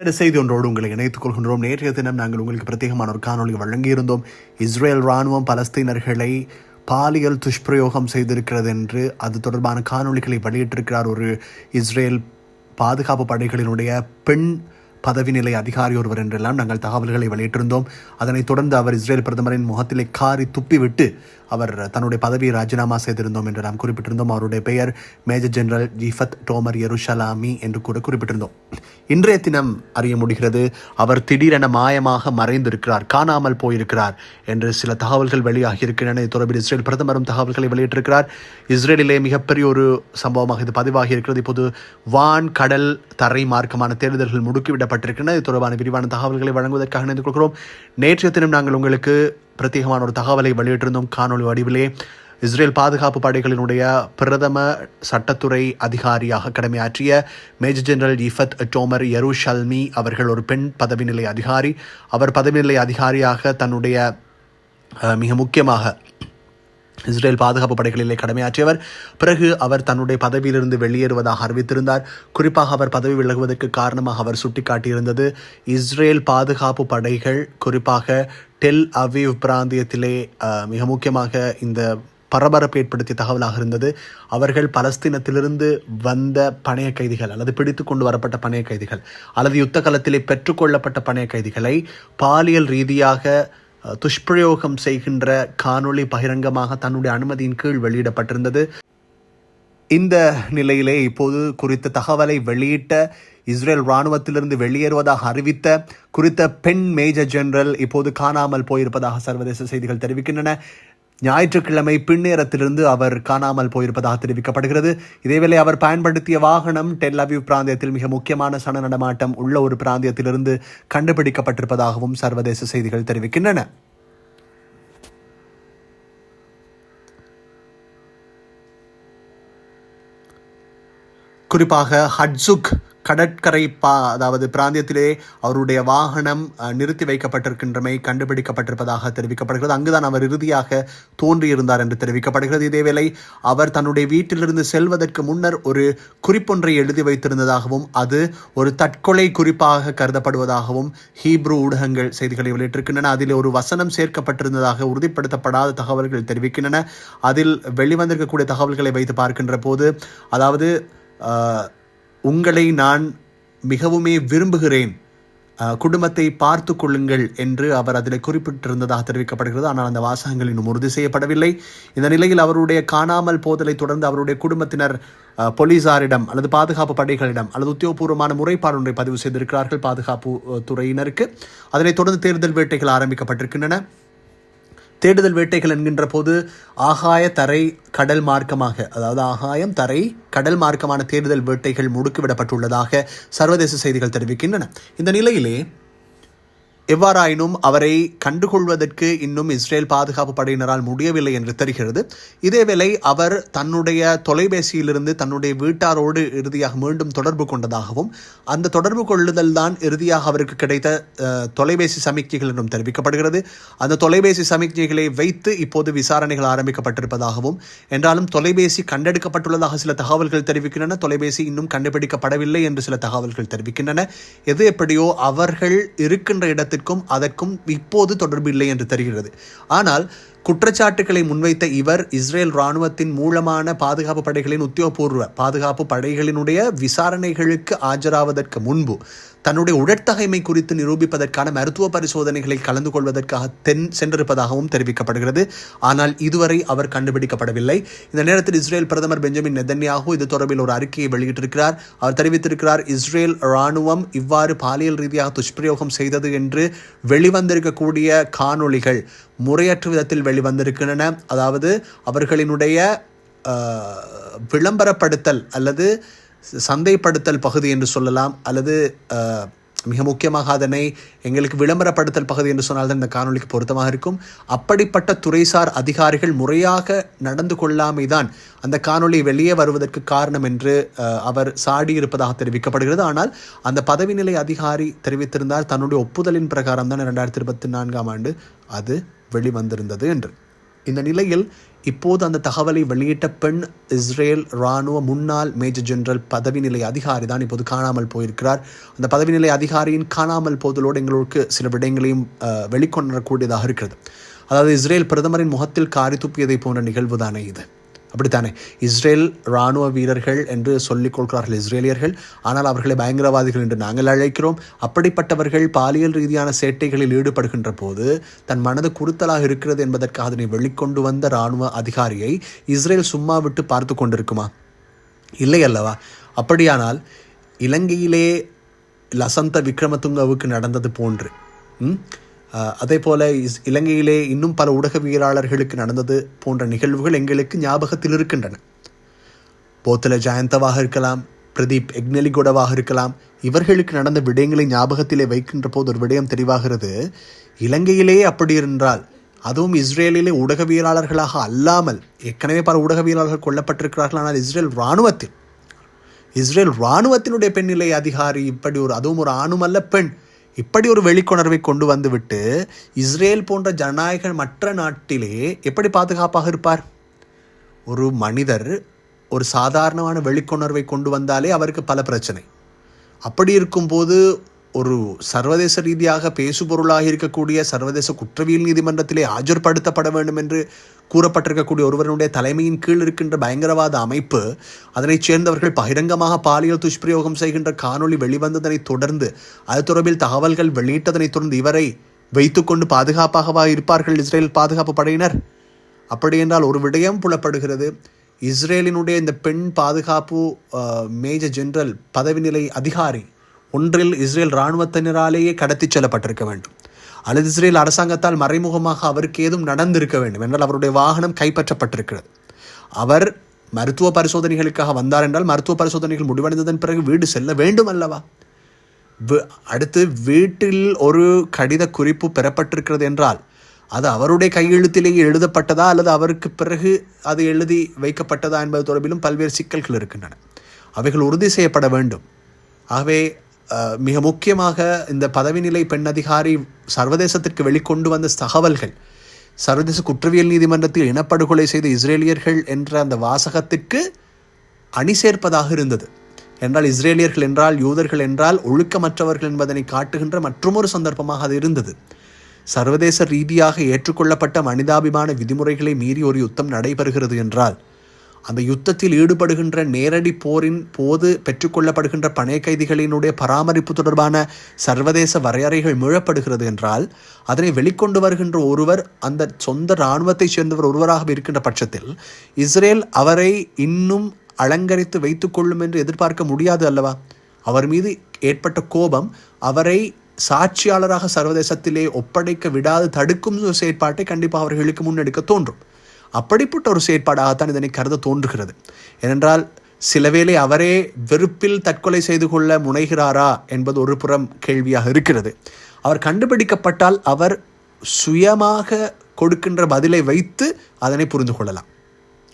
இந்த செய்தி ஒன்றோடு உங்களை இணைத்துக் கொள்கின்றோம். நேற்றைய தினம் நாங்கள் உங்களுக்கு பிரத்யேகமான ஒரு காணொலி வழங்கியிருந்தோம். இஸ்ரேல் ராணுவம் பலஸ்தீனர்களை பாலியல் துஷ்பிரயோகம் செய்திருக்கிறது என்று அது தொடர்பான காணொளிகளை வெளியிட்டிருக்கிறார் ஒரு இஸ்ரேல் பாதுகாப்பு படைகளினுடைய பெண் பதவி நிலை அதிகாரி ஒருவர் என்றெல்லாம் நாங்கள் தகவல்களை வெளியிட்டிருந்தோம். அதனைத் தொடர்ந்து அவர் இஸ்ரேல் பிரதமரின் முகத்திலே காரி துப்பிவிட்டு அவர் தன்னுடைய பதவியை ராஜினாமா செய்திருந்தோம் என்று நாம் குறிப்பிட்டிருந்தோம். அவருடைய பெயர் major general Yifat Tomer Yerushalmi என்று கூட குறிப்பிட்டிருந்தோம். இன்றைய தினம் அறிய முடிகிறது அவர் திடீரென மாயமாக மறைந்திருக்கிறார் காணாமல் போயிருக்கிறார் என்று சில தகவல்கள் வெளியாகியிருக்கின்றன. இது தொடர்பில் இஸ்ரேல் பிரதமரும் தகவல்களை வெளியிட்டிருக்கிறார். இஸ்ரேலிலே மிகப்பெரிய ஒரு சம்பவமாக இது பதிவாகி இருக்கிறது இப்போது வான் கடல் தரை மார்க்கமான தேர்தல்கள் முடுக்கிவிட வெளியிடப்பட்டிருக்கின்றன இது தொடர்பான விரிவான தகவல்களை வழங்குவதற்காக இணைந்து கொள்கிறோம். நேற்றைய தினம் நாங்கள் உங்களுக்கு பிரத்யேகமான ஒரு தகவலை வெளியிட்டிருந்தோம். காணொலி வடிவிலே இஸ்ரேல் பாதுகாப்பு படைகளினுடைய பிரதம சட்டத்துறை அதிகாரியாக கடமையாற்றிய major general Ifat Tomer Yerushalmi அவர்கள் ஒரு பெண் பதவி நிலை அதிகாரி. அவர் பதவி நிலை அதிகாரியாக தன்னுடைய மிக முக்கியமாக இஸ்ரேல் பாதுகாப்பு படைகளிலே கடமையாற்றியவர். பிறகு அவர் தன்னுடைய பதவியிலிருந்து வெளியேறுவதாக அறிவித்திருந்தார். குறிப்பாக அவர் பதவி விலகுவதற்கு காரணமாக அவர் சுட்டிக்காட்டியிருந்தது. இஸ்ரேல் பாதுகாப்பு படைகள் குறிப்பாக டெல் அவீவ் பிராந்தியத்திலே மிக முக்கியமாக இந்த பரபரப்பு ஏற்படுத்திய தகவலாக இருந்தது. அவர்கள் பலஸ்தீனத்திலிருந்து வந்த பணைய கைதிகள் அல்லது பிடித்து கொண்டு வரப்பட்ட பணைய கைதிகள் அல்லது யுத்த காலத்திலே பெற்றுக்கொள்ளப்பட்ட பணைய கைதிகளை பாலியல் ரீதியாக துஷ்பிரயோகம் செய்கின்ற காணொளி பகிரங்கமாக தன்னுடைய அனுமதியின் கீழ் வெளியிடப்பட்டிருந்தது. இந்த நிலையிலே இப்போது குறித்த தகவலை வெளியிட்ட இஸ்ரேல் இராணுவத்திலிருந்து வெளியேறுவதாக அறிவித்த குறித்த பெண் மேஜர் ஜெனரல் இப்போது காணாமல் போயிருப்பதாக சர்வதேச செய்திகள் தெரிவிக்கின்றன. ஞாயிற்றுக்கிழமை பின்னேரத்திலிருந்து அவர் காணாமல் போயிருப்பதாக தெரிவிக்கப்படுகிறது. இதேவேளை அவர் பயன்படுத்திய வாகனம் டெல் பிராந்தியத்தில் மிக முக்கியமான சன நடமாட்டம் உள்ள ஒரு பிராந்தியத்திலிருந்து கண்டுபிடிக்கப்பட்டிருப்பதாகவும் சர்வதேச செய்திகள் தெரிவிக்கின்றன. குறிப்பாக ஹட்சுக் கடற்கரை பா அதாவது பிராந்தியத்திலே அவருடைய வாகனம் நிறுத்தி வைக்கப்பட்டிருக்கின்றமை கண்டுபிடிக்கப்பட்டிருப்பதாக தெரிவிக்கப்படுகிறது. அங்குதான் அவர் இறுதியாக தோன்றியிருந்தார் என்று தெரிவிக்கப்படுகிறது. இதேவேளை அவர் தன்னுடைய வீட்டிலிருந்து செல்வதற்கு முன்னர் ஒரு குறிப்பொன்றை எழுதி வைத்திருந்ததாகவும் அது ஒரு தற்கொலை குறிப்பாக கருதப்படுவதாகவும் ஹீப்ரூ ஊடகங்கள் செய்திகளை வெளியிட்டிருக்கின்றன. அதில் ஒரு வசனம் சேர்க்கப்பட்டிருந்ததாக உறுதிப்படுத்தப்படாத தகவல்கள் தெரிவிக்கின்றன. அதில் வெளிவந்திருக்கக்கூடிய தகவல்களை வைத்து பார்க்கின்ற போது அதாவது உங்களை நான் மிகவுமே விரும்புகிறேன். குடும்பத்தை பார்த்து கொள்ளுங்கள் என்று அவர் அதில் குறிப்பிட்டிருந்ததாக தெரிவிக்கப்படுகிறது. ஆனால் அந்த வாசகங்கள் இன்னும் உறுதி செய்யப்படவில்லை. இந்த நிலையில் அவருடைய காணாமல் போதலை தொடர்ந்து அவருடைய குடும்பத்தினர் போலீசாரிடம் அல்லது பாதுகாப்பு படைகளிடம் அல்லது உத்தியோகபூர்வமான முறைப்பாடு ஒன்றை பதிவு செய்திருக்கிறார்கள் பாதுகாப்பு துறையினருக்கு. அதனைத் தொடர்ந்து தேர்தல் வேட்டைகள் ஆரம்பிக்கப்பட்டிருக்கின்றன. தேடுதல் வேட்டைகள் என்கின்ற போது ஆகாய தரை கடல் மார்க்கமாக அதாவது ஆகாயம் தரை கடல் மார்க்கமான தேடுதல் வேட்டைகள் முடுக்கிவிடப்பட்டுள்ளதாக சர்வதேச செய்திகள் தெரிவிக்கின்றன. இந்த நிலையிலே எவ்வாறாயினும் அவரை கண்டுகொள்வதற்கு இன்னும் இஸ்ரேல் பாதுகாப்பு படையினரால் முடியவில்லை என்று தெரிகிறது. இதேவேளை அவர் தன்னுடைய தொலைபேசியிலிருந்து தன்னுடைய வீட்டாரோடு இறுதியாக மீண்டும் தொடர்பு கொண்டதாகவும் அந்த தொடர்பு கொள்ளுதல் தான் இறுதியாக அவருக்கு கிடைத்த தொலைபேசி சமிக்ஞைகள் என்றும் தெரிவிக்கப்படுகிறது. அந்த தொலைபேசி சமிக்ஞைகளை வைத்து இப்போது விசாரணைகள் ஆரம்பிக்கப்பட்டிருப்பதாகவும் என்றாலும் தொலைபேசி கண்டெடுக்கப்பட்டுள்ளதாக சில தகவல்கள் தெரிவிக்கின்றன. தொலைபேசி இன்னும் கண்டுபிடிக்கப்படவில்லை என்று சில தகவல்கள் தெரிவிக்கின்றன. எது எப்படியோ அவர்கள் இருக்கின்ற இடத்திற்கும் அதற்கும் இப்போது தொடர்பு இல்லை என்று தெரிகிறது. ஆனால் குற்றச்சாட்டுகளை முன்வைத்த இவர் இஸ்ரேல் இராணுவத்தின் மூலமான பாதுகாப்பு படைகளின் உத்தியோகபூர்வ பாதுகாப்பு படைகளினுடைய விசாரணைகளுக்கு ஆஜராவதற்கு முன்பு தன்னுடைய உடற்தகைமை குறித்து நிரூபிப்பதற்கான மருத்துவ பரிசோதனைகளில் கலந்து கொள்வதற்காக தென் சென்றிருப்பதாகவும் தெரிவிக்கப்படுகிறது. ஆனால் இதுவரை அவர் கண்டுபிடிக்கப்படவில்லை. இந்த நேரத்தில் இஸ்ரேல் பிரதமர் பெஞ்சமின் நெதன்யாகு இது தொடர்பில் ஒரு அறிக்கையை வெளியிட்டிருக்கிறார். அவர் தெரிவித்திருக்கிறார் இஸ்ரேல் இராணுவம் இவ்வாறு பாலியல் ரீதியாக துஷ்பிரயோகம் செய்தது என்று வெளிவந்திருக்கக்கூடிய காணொளிகள் முறையற்ற விதத்தில் வெளிவந்திருக்கின்றன. அதாவது அவர்களினுடைய விளம்பரப்படுத்தல் அல்லது சந்தைப்படுத்தல் பகுதி என்று சொல்லலாம் அல்லது மிக முக்கியமாக அதனை எங்களுக்கு விளம்பரப்படுத்தல் பகுதி என்று சொன்னால்தான் இந்த காணொளிக்கு பொருத்தமாக இருக்கும். அப்படிப்பட்ட துறைசார் அதிகாரிகள் முறையாக நடந்து கொள்ளாமைதான் அந்த காணொளி வெளியே வருவதற்கு காரணம் என்று அவர் சாடியிருப்பதாக தெரிவிக்கப்படுகிறது. ஆனால் அந்த பதவி நிலை அதிகாரி தெரிவித்திருந்தால் தன்னுடைய ஒப்புதலின் பிரகாரம் தான் இரண்டாயிரத்தி இருபத்தி நான்காம் ஆண்டு அது வெளிவந்திருந்தது என்று. இந்த நிலையில் இப்போது அந்த தகவலை வெளியிட்ட பெண் இஸ்ரேல் இராணுவ முன்னாள் மேஜர் ஜெனரல் பதவி நிலை அதிகாரி தான் இப்போது காணாமல் போயிருக்கிறார். அந்த பதவி நிலை அதிகாரியின் காணாமல் போதலோடு எங்களுக்கு சில விடயங்களையும் அஹ், வெளிக்கொணரக்கூடியதாக இருக்கிறது. அதாவது இஸ்ரேல் பிரதமரின் முகத்தில் காரி துப்பியதை போன்ற நிகழ்வு தானே இது. அப்படித்தானே. இஸ்ரேல் இராணுவ வீரர்கள் என்று சொல்லிக் கொள்கிறார்கள் இஸ்ரேலியர்கள். ஆனால் அவர்களை பயங்கரவாதிகள் என்று நாங்கள் அழைக்கிறோம். அப்படிப்பட்டவர்கள் பாலியல் ரீதியான சேட்டைகளில் ஈடுபடுகின்ற போது தன் மனது குறுத்தலாக இருக்கிறது என்பதற்காக அதனை வெளிக்கொண்டு வந்த இராணுவ அதிகாரியை இஸ்ரேல் சும்மா விட்டு பார்த்து கொண்டிருக்குமா? இல்லை அல்லவா? அப்படியானால் இலங்கையிலே லசந்த விக்ரமதுங்கவுக்கு நடந்தது போன்று. ம்? அதே போல இஸ் இலங்கையிலே இன்னும் பல ஊடகவியலாளர்களுக்கு நடந்தது போன்ற நிகழ்வுகள் எங்களுக்கு ஞாபகத்தில் இருக்கின்றன. போத்தல ஜெயந்தவாக இருக்கலாம் பிரதீப் எக்னெலிகொடவாக இருக்கலாம் இவர்களுக்கு நடந்த விடயங்களை ஞாபகத்திலே வைக்கின்ற போது ஒரு விடயம் தெரிவாகிறது. இலங்கையிலேயே அப்படி என்றால் அதுவும் இஸ்ரேலிலே ஊடகவியலாளர்களாக அல்லாமல் ஏற்கனவே பல ஊடகவியலாளர்கள் கொல்லப்பட்டிருக்கிறார்கள் ஆனால் இஸ்ரேல் இராணுவத்தில். இஸ்ரேல் இராணுவத்தினுடைய பெண்ணிலை அதிகாரி இப்படி ஒரு அதுவும் ஒரு ஆணுமல்ல பெண். இப்படி ஒரு வெளிக்கொணர்வை கொண்டு வந்துவிட்டு இஸ்ரேல் போன்ற ஜனநாயக மற்ற நாட்டிலே எப்படி பாதுகாப்பாக இருப்பார்? ஒரு மனிதர் ஒரு சாதாரணமான வெளிக்கொணர்வை கொண்டு வந்தாலே அவருக்கு பல பிரச்சனை. அப்படி இருக்கும்போது ஒரு சர்வதேச ரீதியாக பேசுபொருளாக இருக்கக்கூடிய சர்வதேச குற்றவியல் நீதிமன்றத்திலே ஆஜர்படுத்தப்பட வேண்டும் என்று கூறப்பட்டிருக்கக்கூடிய ஒருவருடைய தலைமையின் கீழ் இருக்கின்ற பயங்கரவாத அமைப்பு அதனைச் சேர்ந்தவர்கள் பகிரங்கமாக பாலியல் துஷ்பிரயோகம் செய்கின்ற காணொளி வெளிவந்ததனை தொடர்ந்து அது தொடர்பில் தகவல்கள் வெளியிட்டதனைத் தொடர்ந்து இவரை வைத்துக்கொண்டு பாதுகாப்பாகவா இருப்பார்கள் இஸ்ரேல் பாதுகாப்பு படையினர்? அப்படி என்றால் ஒரு விடயம் புலப்படுகிறது. இஸ்ரேலினுடைய இந்த பெண் பாதுகாப்பு மேஜர் ஜெனரல் பதவி நிலை அதிகாரி ஒன்றில் இஸ்ரேல் இராணுவத்தினராலேயே கடத்திச் செல்லப்பட்டிருக்க வேண்டும். அல்லது இஸ்ரேல் அரசாங்கத்தால் மறைமுகமாக அவருக்கு ஏதும் நடந்திருக்க வேண்டும் என்றால் அவருடைய வாகனம் கைப்பற்றப்பட்டிருக்கிறது. அவர் மருத்துவ பரிசோதனைகளுக்காக வந்தார் என்றால் மருத்துவ பரிசோதனைகள் முடிவடைந்ததன் பிறகு வீடு செல்ல வேண்டும் அல்லவா? அடுத்து வீட்டில் ஒரு கடித குறிப்பு பெறப்பட்டிருக்கிறது என்றால் அது அவருடைய கையெழுத்திலேயே எழுதப்பட்டதா அல்லது அவருக்கு பிறகு அது எழுதி வைக்கப்பட்டதா என்பது தொடர்பிலும் பல்வேறு சிக்கல்கள் இருக்கின்றன. அவைகள் உறுதி செய்யப்பட வேண்டும். ஆகவே மிக முக்கியமாக இந்த பதவிநிலை பெண் அதிகாரி சர்வதேசத்திற்கு வெளிக்கொண்டு வந்த தகவல்கள் சர்வதேச குற்றவியல் நீதிமன்றத்தில் இனப்படுகொலை செய்த இஸ்ரேலியர்கள் என்ற அந்த வாசகத்திற்கு அணி சேர்ப்பதாக இருந்தது. என்றால் இஸ்ரேலியர்கள் என்றால் யூதர்கள் என்றால் ஒழுக்கமற்றவர்கள் என்பதனை காட்டுகின்ற மற்றொரு சந்தர்ப்பமாக அது இருந்தது. சர்வதேச ரீதியாக ஏற்றுக்கொள்ளப்பட்ட மனிதாபிமான விதிமுறைகளை மீறி ஒரு யுத்தம் நடைபெறுகிறது என்றால் அந்த யுத்தத்தில் ஈடுபடுகின்ற நேரடி போரின் போது பெற்றுக்கொள்ளப்படுகின்ற பணைய கைதிகளினுடைய பராமரிப்பு தொடர்பான சர்வதேச வரையறைகள் மீழப்படுகிறது என்றால் அதனை வெளிக்கொண்டு வருகின்ற ஒருவர் அந்த சொந்த இராணுவத்தைச் சேர்ந்தவர் ஒருவராக இருக்கின்ற பட்சத்தில் இஸ்ரேல் அவரை இன்னும் அலங்கரித்து வைத்துக்கொள்ளும் என்று எதிர்பார்க்க முடியாது அல்லவா? அவர் மீது ஏற்பட்ட கோபம் அவரை சாட்சியாளராக சர்வதேசத்திலே ஒப்படைக்க விடாது தடுக்கும் ஒரு செயற்பாட்டை கண்டிப்பாக அவர்களுக்கு முன்னெடுக்க தோன்றும். அப்படிப்பட்ட ஒரு செயற்பாடாகத்தான் இதனை கருத தோன்றுகிறது. ஏனென்றால் சிலவேளை அவரே வெறுப்பில் தற்கொலை செய்து கொள்ள முனைகிறாரா என்பது ஒரு புறம் கேள்வியாக இருக்கிறது. அவர் கண்டுபிடிக்கப்பட்டால் அவர் சுயமாக கொடுக்கின்ற பதிலை வைத்து அதனை புரிந்து கொள்ளலாம்.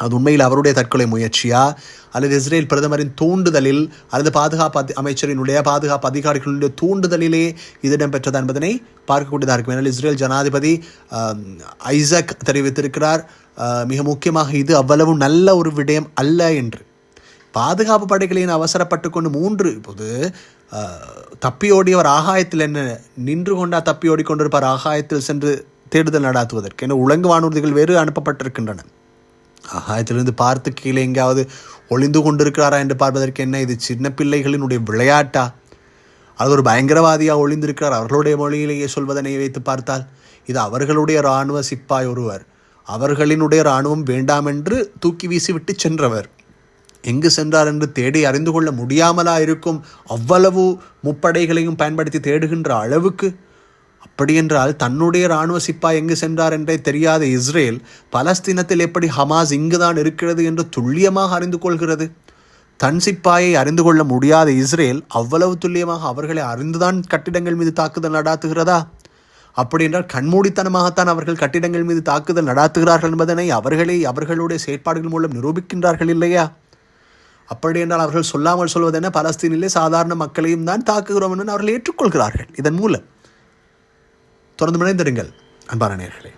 அது உண்மையில் அவருடைய தற்கொலை முயற்சியா? அல்லது இஸ்ரேல் பிரதமரின் தூண்டுதலில் அல்லது பாதுகாப்பு அதி- அமைச்சரினுடைய பாதுகாப்பு அதிகாரிகளுடைய தூண்டுதலிலே இது இடம்பெற்றது என்பதனை பார்க்கக்கூடியதாக இருக்கும். ஏனால் இஸ்ரேல் ஜனாதிபதி ஐசக் தெரிவித்திருக்கிறார். மிக முக்கியமாக இது அவ்வளவு நல்ல ஒரு விடயம் அல்ல என்று. பாதுகாப்பு படைகளின் அவசரப்பட்டு கொண்டு மூன்று இப்போது தப்பியோடியவர் ஆகாயத்தில் என்ன நின்று கொண்டா தப்பியோடி கொண்டிருப்பார் ஆகாயத்தில் சென்று தேடுதல் நடாத்துவதற்கு. என உலங்கு வானூர்திகள் வேறு அனுப்பப்பட்டிருக்கின்றன. ஆகாயத்திலிருந்து பார்த்து கீழே எங்கேயாவது ஒளிந்து கொண்டிருக்கிறாரா என்று பார்ப்பதற்கு என்ன? இது சின்ன பிள்ளைகளினுடைய விளையாட்டா? அது ஒரு பயங்கரவாதியாக ஒளிந்திருக்கிறார். அவர்களுடைய மொழியிலேயே சொல்வதனை வைத்து பார்த்தால் இது அவர்களுடைய இராணுவ சிப்பாய் ஒருவர். அவர்களினுடைய இராணுவம் வேண்டாம் என்று தூக்கி வீசிவிட்டு சென்றவர். எங்கு சென்றார் என்று தேடி அறிந்து கொள்ள முடியாமலா இருக்கும் அவ்வளவு முப்படைகளையும் பயன்படுத்தி தேடுகின்ற அளவுக்கு அப்படியென்றால் தன்னுடைய இராணுவ சிப்பாய் எங்கு சென்றார் என்றே தெரியாத இஸ்ரேல் பலஸ்தீனத்தில் எப்படி ஹமாஸ் இங்குதான் இருக்கிறது என்று துல்லியமாக அறிந்து கொள்கிறது? தன் சிப்பாயை அறிந்து கொள்ள முடியாத இஸ்ரேல் அவ்வளவு துல்லியமாக அவர்களை அறிந்துதான் கட்டிடங்கள் மீது தாக்குதல் நடாத்துகிறதா? அப்படி என்றால் கண்மூடித்தனமாகத்தான் அவர்கள் கட்டிடங்கள் மீது தாக்குதல் நடாத்துகிறார்கள் என்பதனை அவர்களே அவர்களுடைய செயற்பாடுகள் மூலம் நிரூபிக்கின்றார்கள் இல்லையா? அப்படி என்றால் அவர்கள் சொல்லாமல் சொல்வதென பலஸ்தீனிலே சாதாரண மக்களையும் தான் தாக்குகிறோம் என்று அவர்கள் ஏற்றுக்கொள்கிறார்கள். இதன் மூலம் தொடர்ந்து இணைந்திருங்கள் அன்பான நேர்களே